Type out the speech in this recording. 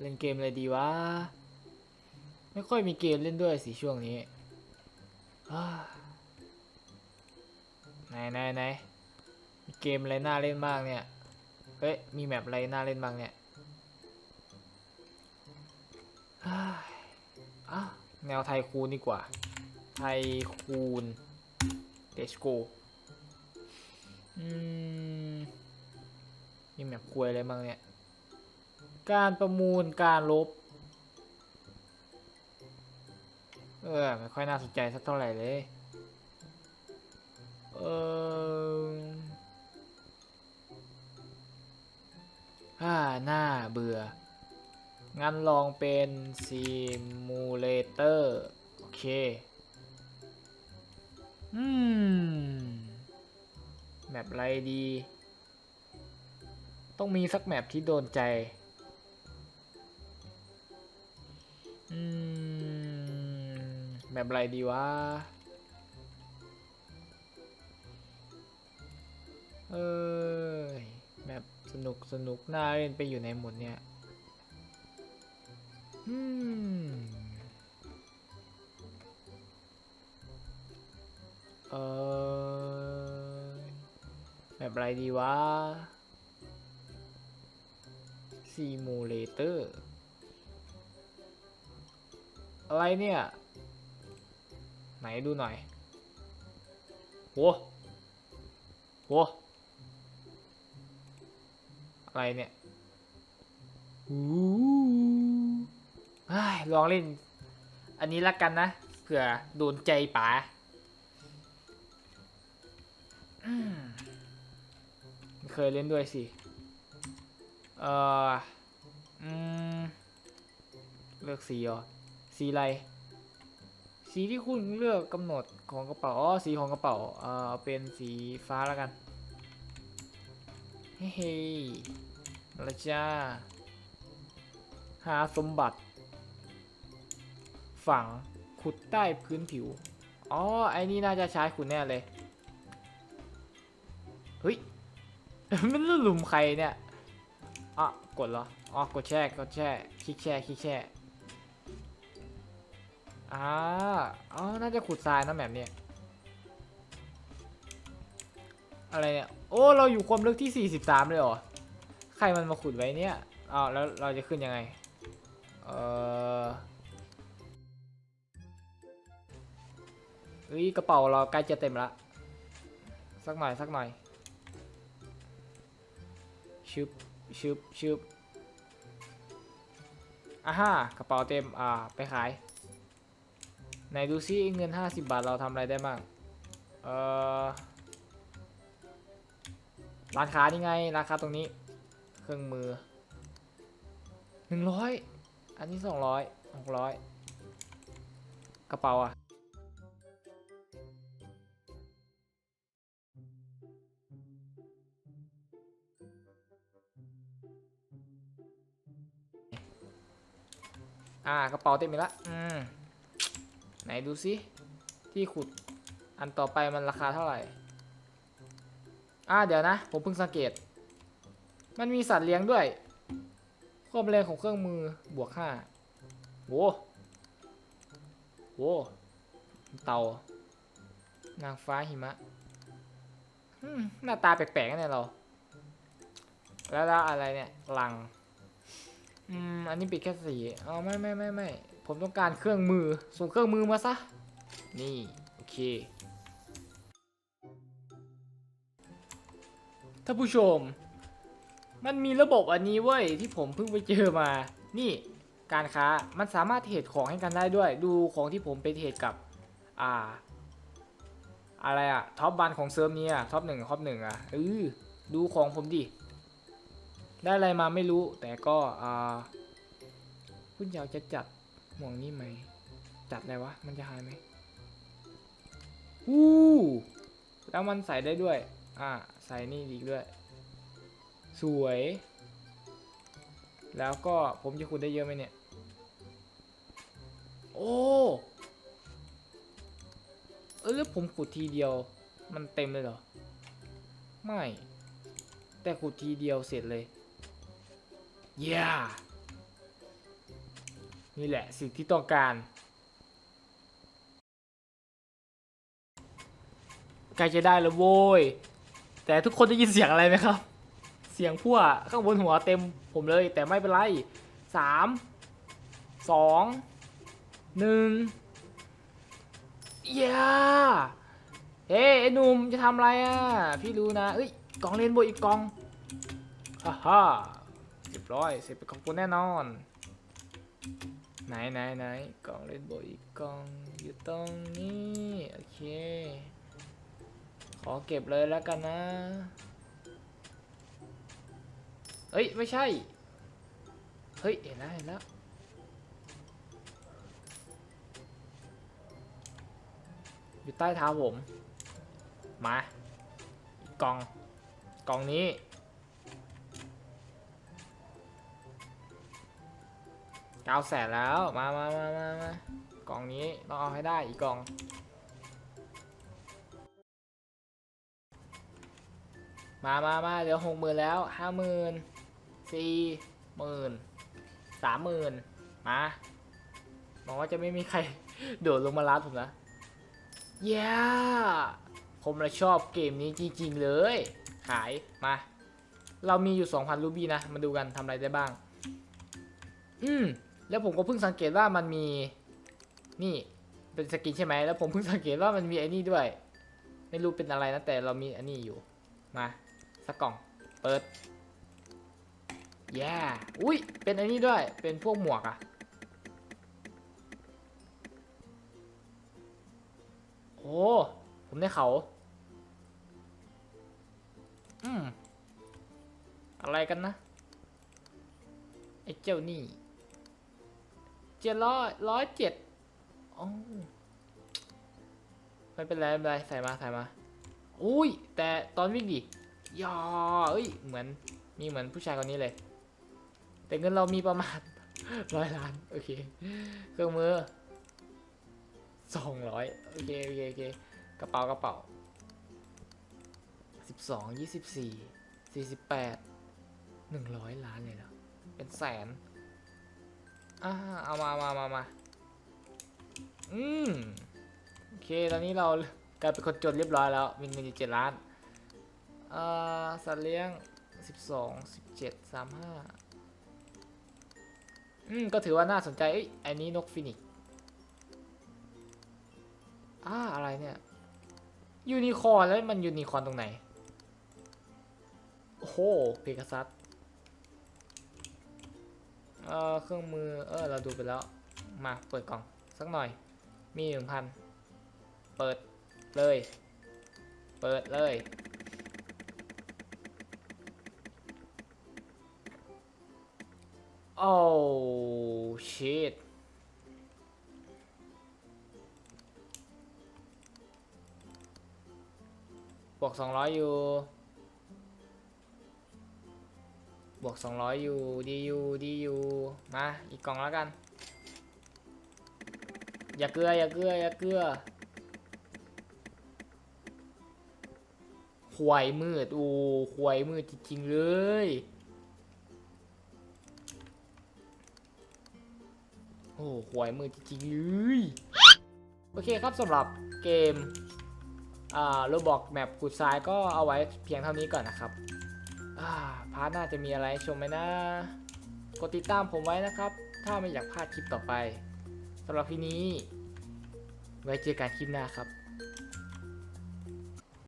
เล่นเกมอะไรดีวะ ไม่ค่อยมีเกมเล่นด้วยสิช่วงนี้ไหนไหนไหนมีเกมอะไรน่าเล่นบ้างเนี่ย เฮ้ย มีแมปอะไรน่าเล่นบ้างเนี่ยเฮ้แนวไทยคูนดีกว่า ไทยคูนเดชโกอืมมีแมปควยอะไรบ้างเนี่ย การประมูลการลบ เออ ไม่ค่อยน่าสนใจสักเท่าไหร่เลย เออฮ่าหน้าเบื่อ งั้นลองเป็นซิมูเลเตอร์ โอเค อืม แมปไรดี ต้องมีสักแมปที่โดนใจ อืมแมปอะไรดีวะ เอ้ยแมปสนุกสนุกน่าเล่นไปอยู่ในหมดเนี่ย อืม เออแบบอะไรดีวะซีมูเลเตอร์ อะไรเนี่ย ไหนดูหน่อยโหโหอะไรเนี่ยอู้เฮ้ยลองเล่น อันนี้ละกันนะ เผื่อโดนใจป๋าเคยเล่นด้วยสิ เอออืมเลือกสีเหรอ สีอะไร สีที่คุณเลือกกำหนดของกระเป๋าอ๋อสีของกระเป๋าเอ่อเป็นสีฟ้าแล้วกัน เฮ้ยละจ้า หาสมบัติ ฝังขุดใต้พื้นผิว อ๋อ ไอ้นี่น่าจะใช้ขุดแน่เลย เฮ้ย มันหลุมใครเนี่ย อะ กดเหรอ อ๋อ กดแช่ กดแช่ คลิกแช่ คลิกแช่ อ่าอ๋อน่าจะขุดทรายนะแบบเนี้ยอะไรเนี่ย โอ้ เราอยู่ความลึกที่ 43 เลยเหรอ ใครมันมาขุดไว้เนี่ยอ้าวแล้วเราจะขึ้นยังไง เออเฮ้ยกระเป๋าเราใกล้จะเต็มละ สักหน่อยสักหน่อย ชึบชึบชึบอ่าฮ่ากระเป๋าเต็ม อ่า ไปขาย ไหนดูซิเงิน 50 บาทเราทำอะไรได้บ้าง เอ่อ ร้านค้านี่ไงราคาตรงนี้ เครื่องมือ 100 อันนี้ 200 600 กระเป๋าอะอ่ากระเป๋าเต็มไปละอืม ไหนดูซิ ที่ขุดอันต่อไปมันราคาเท่าไหร่ อ่าเดี๋ยวนะ ผมเพิ่งสังเกต มันมีสัตว์เลี้ยงด้วย ความแรงของเครื่องมือบวกห้าโว้โว้เต่านางฟ้าหิมะหน้าตาแปลกๆนะเนี่ยเรา แล้วอะไรเนี่ยลัง อืม อันนี้ปิดแค่สีอ๋อไม่ไม่ไม่ไม่ผมต้องการเครื่องมือ ส่งเครื่องมือมาซะ นี่ โอเค ท่านผู้ชม มันมีระบบอันนี้เว้ย ที่ผมเพิ่งไปเจอมา นี่ การค้า มันสามารถเทรดของให้กันได้ด้วย ดูของที่ผมไปเทรดกับ อ่า อะไรอะท็อปบันของเซิร์ฟนี้อะท็อปหนึ่งท็อปหนึ่งอะเออดูของผมดิ ได้อะไรมาไม่รู้ แต่ก็อ่าคุณอยากจะจัดหมวกนี้ไหม จัดอะไรวะ มันจะหายไหมวู้แล้วมันใส่ได้ด้วย อ่า ใส่นี่อีกด้วย สวย แล้วก็ผมจะขุดได้เยอะไหมเนี่ย โอ้เออแล้วผมขุดทีเดียว มันเต็มเลยเหรอ ไม่ แต่ขุดทีเดียวเสร็จเลย เย้นี่แหละสิ่งที่ต้องการใกล้จะได้แล้วโว้ย แต่ทุกคนได้ยินเสียงอะไรไหมครับ เสียงพั่วข้างบนหัวเต็มผมเลย แต่ไม่เป็นไรสามสองหนึ่งเย้เฮ้ไอ้หนุ่มจะทำอะไรอะ พี่รู้นะเอ้ยกล่องเล่นโบวอีกกองฮ่าฮ่า ร้อยเสร็จเป็นของกูแน่นอน ไหนไหนไหนกล่องเลนโบว์อีกกล่องอยู่ตรงนี้ โอเค ขอเก็บเลยแล้วกันนะเอ้ย ไม่ใช่ เฮ้ย เห็นแล้วเห็นแล้วอยู่ใต้เท้าผม มากกล่อง กล่องนี้ เก้าแสนแล้วมามามามามากล่องนี้ต้องเอาให้ได้อีกกล่อง มามามาเหลือหกหมื่นแล้วห้าหมื่นสี่หมื่นสามหมื่นมาหวังว่าจะไม่มีใคร โดดลงมาลัดผมนะเย้ผมละชอบเกมนี้จริงๆเลย ขายมา เรามีอยู่ 2,000 รูบี้นะ มาดูกันทำอะไรได้บ้าง อืม แล้วผมก็เพิ่งสังเกตว่ามันมีนี่เป็นสกินใช่ไหมแล้วผมเพิ่งสังเกตว่ามันมีไอ้นี่ด้วย ไม่รู้เป็นอะไรนะแต่เรามีอันนี้อยู่มาสักกล่องเปิดแย่อุ้ยเป็นอันนี้ด้วยเป็นพวกหมวกอะโอ้ผมได้เขาอืมอะไรกันนะไอ้เจ้านี่ เจ็ดร้อยร้อยเจ็ดอไม่เป็นไรไม่เป็นไรใส่มาใส่มา อุ้ย แต่ตอนวิ่งดิยาเอ้ย เหมือน มีเหมือนผู้ชายคนนี้เลย แต่เงินเรามีประมาณร้อยล้าน โอเค เครื่องมือสองร้อยโอเค โอเค โอเค กระเป๋ากระเป๋าสิบสองยี่สิบสี่สี่สิบแปดหนึ่งร้อยล้านเลยเหรอ เป็นแสน อ่าเอามามามามาอืมโอเค ตอนนี้เรากลายเป็นคนจนเรียบร้อยแล้ว มีเงินอยู่เจ็ดล้านเอ่อสัตว์เลี้ยงสิบสองสิบเจ็ดสามห้าอืม ก็ถือว่าน่าสนใจเอ้ยอันนี้นกฟินิกอ่าอะไรเนี่ย ยูนิคอร์แล้วมันยูนิคอร์ตรงไหน โอ้โหเพกาซัส ออเครื่องมือเออเราดูไปแล้ว มาเปิดกล่องสักหน่อย มีหนึ่งพันเปิดเลย เปิดเลย โอ้ชิตบวกสองร้อยอยู่ บวกสองร้อยู่ดีอยู่ดีอยู่มา อีกกล่องแล้วกัน อย่าเกลือ อย่าเกลือ อย่าเกลือควยมืด โอ้ควยมืดจริงๆเลย โอ้ควยมืดจริงๆเลยโอเคครับสำหรับเกมอ่าโรบอกแมปกุดทรายก็เอาไว้เพียงเท่านี้ก่อนนะครับ พาร์ทหน้าจะมีอะไรชมไหมนะ กดติดตามผมไว้นะครับ ถ้าไม่อยากพลาดคลิปต่อไปสำหรับที่นี้ ไว้เจอกันคลิปหน้าครับ